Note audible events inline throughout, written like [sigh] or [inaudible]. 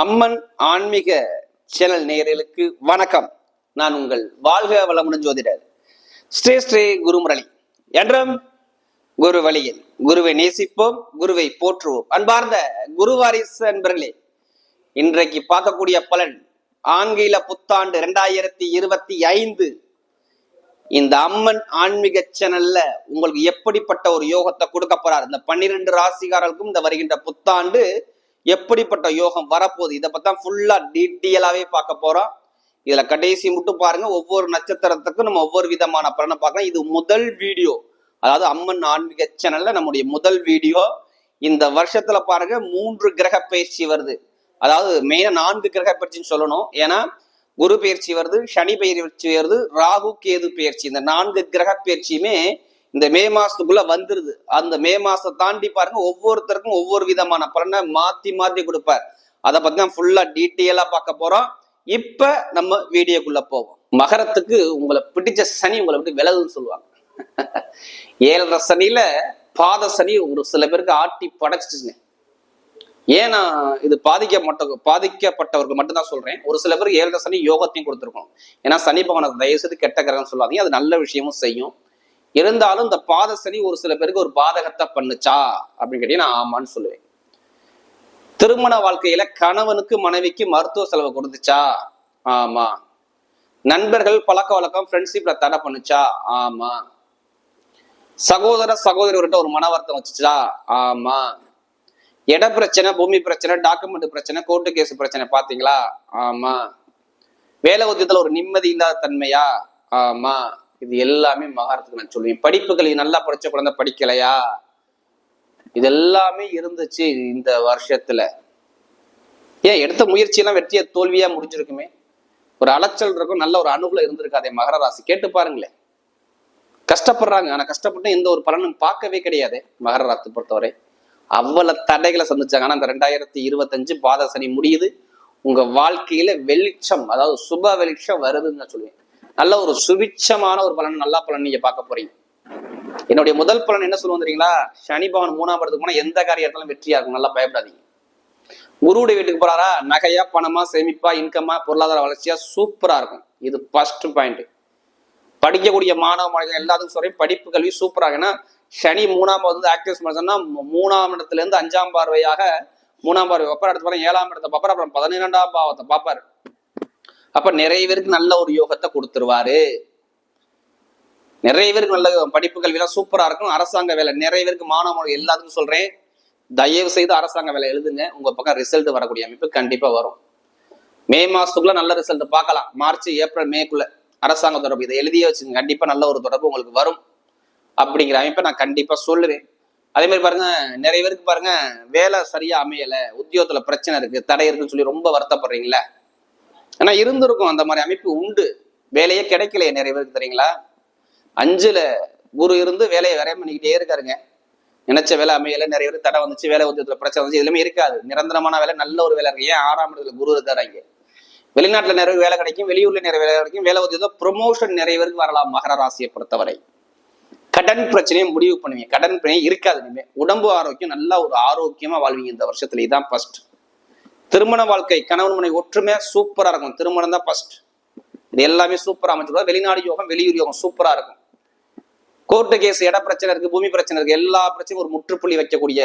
அம்மன் ஆன்மீக சேனல் நேயர்களுக்கு வணக்கம். நான் உங்கள் வாழ்க வளமுடன் ஜோதிடர் ஸ்ரீ ஸ்ரீ குருமுரளி. என்றும் குரு வழியில் குருவை நேசிப்போம் குருவை போற்றுவோம். அன்பார்ந்த குருவாரிசு அன்பர்களே இன்றைக்கு பார்க்கக்கூடிய பலன் ஆங்கில புத்தாண்டு இரண்டாயிரத்தி இருபத்தி ஐந்து. இந்த அம்மன் ஆன்மீக சேனல்ல உங்களுக்கு எப்படிப்பட்ட ஒரு யோகத்தை கொடுக்க போறார்? இந்த பன்னிரெண்டு ராசிகாரர்களுக்கும் இந்த வருகின்ற புத்தாண்டு எப்படிப்பட்ட யோகம் வரப்போகுது? இதை பத்தி தான் ஃபுல்லா டீட்டெயிலாகவே பார்க்க போறோம். இதுல கடைசி மட்டும் பாருங்க. ஒவ்வொரு நட்சத்திரத்துக்கும் நம்ம ஒவ்வொரு விதமான பலனை பார்க்கலாம். இது முதல் வீடியோ. அதாவது அம்மன் ஆன்மீக சேனல்ல நம்முடைய முதல் வீடியோ. இந்த வருஷத்துல பாருங்க மூன்று கிரக பயிற்சி வருது. அதாவது மெயினா நான்கு கிரக பயிற்சின்னு சொல்லணும். ஏன்னா குரு பயிற்சி வருது சனி பயிற்சி வருது ராகு கேது பயிற்சி. இந்த நான்கு கிரக பயிற்சியுமே இந்த மே மாசத்துக்குள்ள வந்துருது. அந்த மே மாசம் தாண்டி பாருங்க ஒவ்வொருத்தருக்கும் ஒவ்வொரு விதமான பலனை மாத்தி மாத்தி கொடுப்பார். அதை பத்தி தான் ஃபுல்லா டீட்டெயிலா பார்க்க போறோம். இப்ப நம்ம வீடியோக்குள்ள போவோம். மகரத்துக்கு உங்களை பிடிச்ச சனி உங்களை விட்டு விலகுன்னு சொல்லுவாங்க. [laughs] ஏழரை சனியில பாத சனி ஒரு சில பேருக்கு ஆட்டி படைச்சிச்சுங்க. ஏன்னா இது இது பாதிக்கப்பட்ட பாதிக்கப்பட்டவர்கள் மட்டும்தான் சொல்றேன். ஒரு சில பேருக்கு ஏழரை சனி யோகத்தையும் கொடுத்துருக்கோம் ஏன்னா சனி பகவான தயவு செய்து கெட்ட கிரகம் சொல்லாதீங்க. அது நல்ல விஷயமும் செய்யும். இருந்தாலும் இந்த பாத சனி ஒரு சில பேருக்கு ஒரு பாதகத்தை பண்ணுச்சா? அப்படின்னு கேட்டீங்கன்னா நான் ஆமான்னு சொல்லுவேன். திருமண வாழ்க்கையில கணவனுக்கு மனைவிக்கு மருத்துவ செலவு கொடுத்துச்சா? ஆமா. நண்பர்கள் பழக்க வழக்கம் ஃப்ரெண்ட்ஷிப்ல தடை பண்ணுச்சா? ஆமா. சகோதர சகோதரிகிட்ட ஒரு மன வருத்தம் வச்சுச்சா? ஆமா. இட பிரச்சனை பூமி பிரச்சனை டாக்குமெண்ட் பிரச்சனை கோர்ட்டு கேஸ் பிரச்சனை பாத்தீங்களா? ஆமா. வேலை உத்தியத்துல ஒரு நிம்மதி இல்லாத தன்மையா? ஆமா. இது எல்லாமே மகாரத்துக்கு நான் சொல்லுவேன். படிப்புகள் நல்லா படிச்ச குழந்தை படிக்கலையா? இது எல்லாமே இருந்துச்சு இந்த வருஷத்துல. ஏன் எடுத்த முயற்சியெல்லாம் வெற்றிய தோல்வியா முடிஞ்சிருக்குமே? ஒரு அலைச்சல் இருக்கும் நல்ல ஒரு அணுகுல இருந்திருக்காதே மகர ராசி. கேட்டு பாருங்களேன். கஷ்டப்படுறாங்க. ஆனா கஷ்டப்பட்டு எந்த ஒரு பலனும் பார்க்கவே கிடையாது மகர ராசி பொறுத்தவரை. அவ்வளவு தடைகளை சந்திச்சாங்க. ஆனா அந்த ரெண்டாயிரத்தி இருபத்தஞ்சு பாதசனி முடியுது. உங்க வாழ்க்கையில வெளிச்சம் அதாவது சுப வெளிச்சம் வருதுன்னு நான் சொல்லுவேன். நல்ல ஒரு சுபிச்சமான ஒரு பலன் நல்ல பலன் நீங்க பார்க்க போறீங்க. என்னுடைய முதல் பலன் என்ன சொல்லுவோம் தெரியுங்களா? சனி பவன் மூணாம் இடத்துக்கு போனா எந்த காரியத்தாலும் வெற்றியா இருக்கும் நல்லா பயப்படாதீங்க. குருவுடைய வீட்டுக்கு போறாரா? நகையா பணமா சேமிப்பா இன்கமா பொருளாதார வளர்ச்சியா? சூப்பரா இருக்கும். இது ஃபர்ஸ்ட் பாயிண்ட் படிக்கக்கூடிய மாணவ மாணவர்கள் எல்லாத்துக்கும் சொல்றேன் படிப்பு கல்வி சூப்பராக ஏன்னா சனி மூணாம் வந்து ஆக்டிவ் சொன்னா மூணாம் இடத்துல இருந்து அஞ்சாம் பார்வையாக மூணாம் பார்வை அப்புறம் அடுத்து பாருங்க ஏழாம் இடத்தை பார்ப்பாரு அப்புறம் பதினேழாம் பாவத்தை பார்ப்பாரு. அப்ப நிறைய பேருக்கு நல்ல ஒரு யோகத்தை கொடுத்துருவாரு. நிறைய பேருக்கு நல்ல படிப்பு கல்வியெல்லாம் சூப்பரா இருக்கும். அரசாங்க வேலை. நிறைய பேருக்கு மாணவ எல்லாத்துக்கும் சொல்றேன். தயவு செய்து அரசாங்க வேலை எழுதுங்க. உங்க பக்கம் ரிசல்ட் வரக்கூடிய அமைப்பு கண்டிப்பா வரும். மே மாசத்துக்குள்ள நல்ல ரிசல்ட் பார்க்கலாம். மார்ச் ஏப்ரல் மேக்குள்ள அரசாங்க தொடர்பு. இதை எழுதியே வச்சுங்க. கண்டிப்பா நல்ல ஒரு தொடர்பு உங்களுக்கு வரும். அப்படிங்கிற அமைப்பை நான் கண்டிப்பா சொல்லுவேன். அதே மாதிரி பாருங்க நிறைய பேருக்கு பாருங்க வேலை சரியா அமையல உத்தியோகத்துல பிரச்சனை இருக்கு தடை இருக்குன்னு சொல்லி ரொம்ப வருத்தப்படுறீங்களா ஆனா இருந்திருக்கும் அந்த மாதிரி அமைப்பு உண்டு. வேலையே கிடைக்கலையே நிறைய பேருக்கு தெரியுங்களா? அஞ்சுல குரு இருந்து வேலையை வேற பண்ணிக்கிட்டே இருக்காருங்க. நினைச்ச வேலை அமையல நிறைய பேர் தடை வந்துச்சு வேலை உத்தியத்துல பிரச்சனை வந்துச்சு எதுவுமே இருக்காது. நிரந்தரமான வேலை நல்ல ஒரு வேலை இருக்கு. ஏன் ஆறாம் இடத்துல குரு இருக்காரு இங்க வெளிநாட்டுல நிறைய வேலை கிடைக்கும் வெளியூர்ல நிறைய வேலை கிடைக்கும் வேலை உத்தியத்துல ப்ரொமோஷன் நிறைய பேருக்கு வரலாம் மகர ராசியை பொறுத்தவரை. கடன் பிரச்சனையை முடிவு பண்ணுவீங்க. கடன் பிரச்சனை இருக்காது இனிமே. உடம்பு ஆரோக்கியம் நல்லா ஒரு ஆரோக்கியமா வாழ்வீங்க இந்த வருஷத்துல. இதான் ஃபர்ஸ்ட் திருமண வாழ்க்கை கணவன் மனை ஒற்றுமை சூப்பரா இருக்கும். திருமணம் தான் ஃபர்ஸ்ட் இது எல்லாமே சூப்பராக அமைச்சிருவா வெளிநாடு யோகம் வெளியூர் யோகம் சூப்பரா இருக்கும். கோர்ட்டு கேஸ் இட பிரச்சனை இருக்கு பூமி பிரச்சனை இருக்கு எல்லா பிரச்சனையும் ஒரு முற்றுப்புள்ளி வைக்கக்கூடிய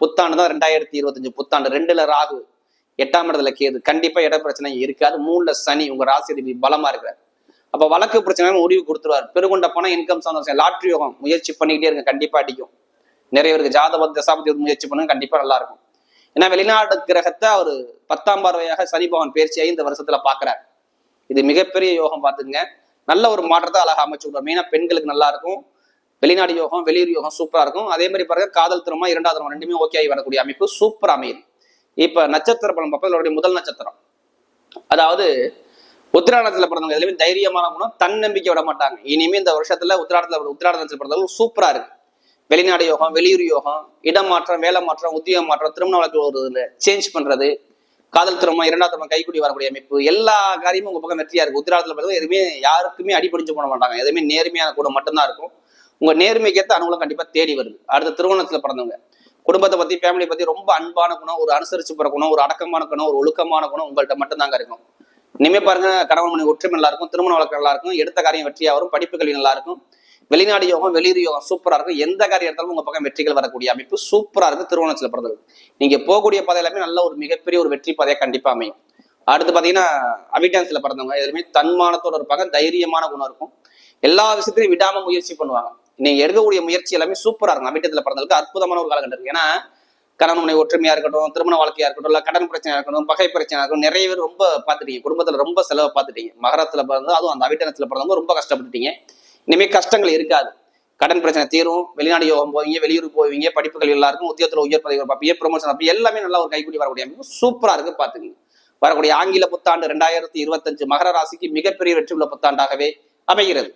புத்தாண்டு தான் ரெண்டாயிரத்தி இருபத்தஞ்சு புத்தாண்டு. ரெண்டுல ராகு எட்டாம் இடத்துல கேது. கண்டிப்பா இட பிரச்சனை இருக்காது. மூணுல சனி உங்க ராசி அதிபதி பலமா இருக்கிறார். அப்ப வழக்கு பிரச்சனை முடிவு கொடுத்துருவார். பெருகொண்ட பணம் இன்கம் சார்ந்த லாட்ரி யோகம் முயற்சி பண்ணிக்கிட்டே இருங்க. கண்டிப்பா அடிக்கும். நிறைய பேருக்கு ஜாதபத் தசாபதி முயற்சி பண்ணுங்க கண்டிப்பா நல்லா இருக்கும். ஏன்னா வெளிநாடு கிரகத்தை அவர் பத்தாம் பார்வையாக சனி பகவான் பயிற்சியாகி இந்த வருஷத்துல பாக்குறார். இது மிகப்பெரிய யோகம் பார்த்துங்க நல்ல ஒரு மாற்றத்தை அழகா அமைச்சு விடுவார். மெயினா பெண்களுக்கு நல்லா இருக்கும். வெளிநாடு யோகம் வெளியூர் யோகம் சூப்பரா இருக்கும். அதே மாதிரி பாருங்க காதல் திருமணம் இரண்டாவது திருமணம் ரெண்டுமே ஓகே ஆகி வரக்கூடிய அமைப்பு சூப்பர் அமையுது. இப்ப நட்சத்திர பலம் பார்ப்போம். இதனுடைய முதல் நட்சத்திரம். அதாவது உத்திராடத்துல பிறந்தவங்க எதுலையுமே தைரியமான குணம் தன்னம்பிக்கை விட மாட்டாங்க. இனிமே இந்த வருஷத்துல உத்திராடத்துல உத்திராடத்துல பிறந்தவங்க சூப்பரா இருக்கு. வெளிநாடு யோகம் வெளியூர் யோகம் இடம் மாற்றம் வேலை மாற்றம் உத்தியோக மாற்றம் திருமண வழக்கு ஒரு சேஞ்ச் பண்றது காதல் திருமணம் இரண்டாவது திருமணம் கைக்குடி வரக்கூடிய அமைப்பு எல்லா காரியமும் உங்க பக்கம் வெற்றியா இருக்கு. உத்திராடத்துல பிறந்தவங்க எதுவுமே யாருக்குமே அடிபடிஞ்சு போட மாட்டாங்க. எதுவுமே நேர்மையான கூட மட்டும்தான் இருக்கும். உங்க நேர்மைக்கு ஏற்ற அனுகூலம் கண்டிப்பா தேடி வருது. அடுத்த திருமணத்துல பிறந்தவங்க. குடும்பத்தை பத்தி ஃபேமிலி பத்தி ரொம்ப அன்பான குணம் ஒரு அனுசரிச்சு போற குணம் ஒரு அடக்கமான குணம் ஒரு ஒழுக்கமான குணம் உங்கள்கிட்ட மட்டும்தாங்க இருக்கும். இனிமே பாருங்க கணவன் மணி ஒற்றுமை நல்லா இருக்கும் திருமண வழக்கு நல்லா இருக்கும் எடுத்த காரியம் வெற்றியா வரும் படிப்பு கல்வி நல்லா இருக்கும். வெளிநாடு யோகம் வெளியூர் யோகம் சூப்பரா இருக்கும். எந்த காரியம் எடுத்தாலும் உங்க பக்கம் வெற்றிகள் வரக்கூடிய அமைப்பு சூப்பரா இருக்கு திருவோணத்துல பிறந்தது நீங்க போகக்கூடிய பாதை எல்லாமே நல்ல ஒரு மிகப்பெரிய ஒரு வெற்றி பாதையா கண்டிப்பா அமையும். அடுத்து பாத்தீங்கன்னா அவிட்டான்ஸ்ல பிறந்தவங்க எதுவுமே தன்மானத்தோட இருப்பாங்க. தைரியமான குணம் இருக்கும். எல்லா விஷயத்திலையும் விடாம முயற்சி பண்ணுவாங்க. நீங்க எடுக்கக்கூடிய முயற்சி எல்லாமே சூப்பரா இருக்கும். அவிட்டத்துல பிறந்தவங்களுக்கு அற்புதமான ஒரு காலகட்டம் இருக்கு. ஏன்னா கணவன் ஒற்றுமையா இருக்கட்டும் திருமண வாழ்க்கையா இருக்கட்டும் இல்ல கடன் பிரச்சனையா இருக்கட்டும் பகை பிரச்சனையா இருக்கட்டும் நிறைய பேர் ரொம்ப பாத்துட்டீங்க குடும்பத்துல ரொம்ப செலவை பாத்துட்டீங்க மகரத்துல பிறந்தது அதுவும் அந்த அவிட்டனத்துல பிறந்தவங்க ரொம்ப கஷ்டப்பட்டுட்டீங்க. இனிமே கஷ்டங்கள் இருக்காது. கடன் பிரச்சனை தீரும் வெளிநாடு யோகம் போவீங்க வெளியூர் போவீங்க படிப்புகள் எல்லாருக்கும் உத்தியோகத்தில் உயர் பதவி பார்ப்பீங்க ப்ரொமோஷன் அப்படி எல்லாமே நல்லா ஒரு கைக்கூடி வரக்கூடிய அமைப்பு சூப்பராக இருக்கு பார்த்துக்கங்க. வரக்கூடிய ஆங்கில புத்தாண்டு ரெண்டாயிரத்தி இருபத்தஞ்சு மகர ராசிக்கு மிகப்பெரிய வெற்றி உள்ள புத்தாண்டாகவே அமைகிறது.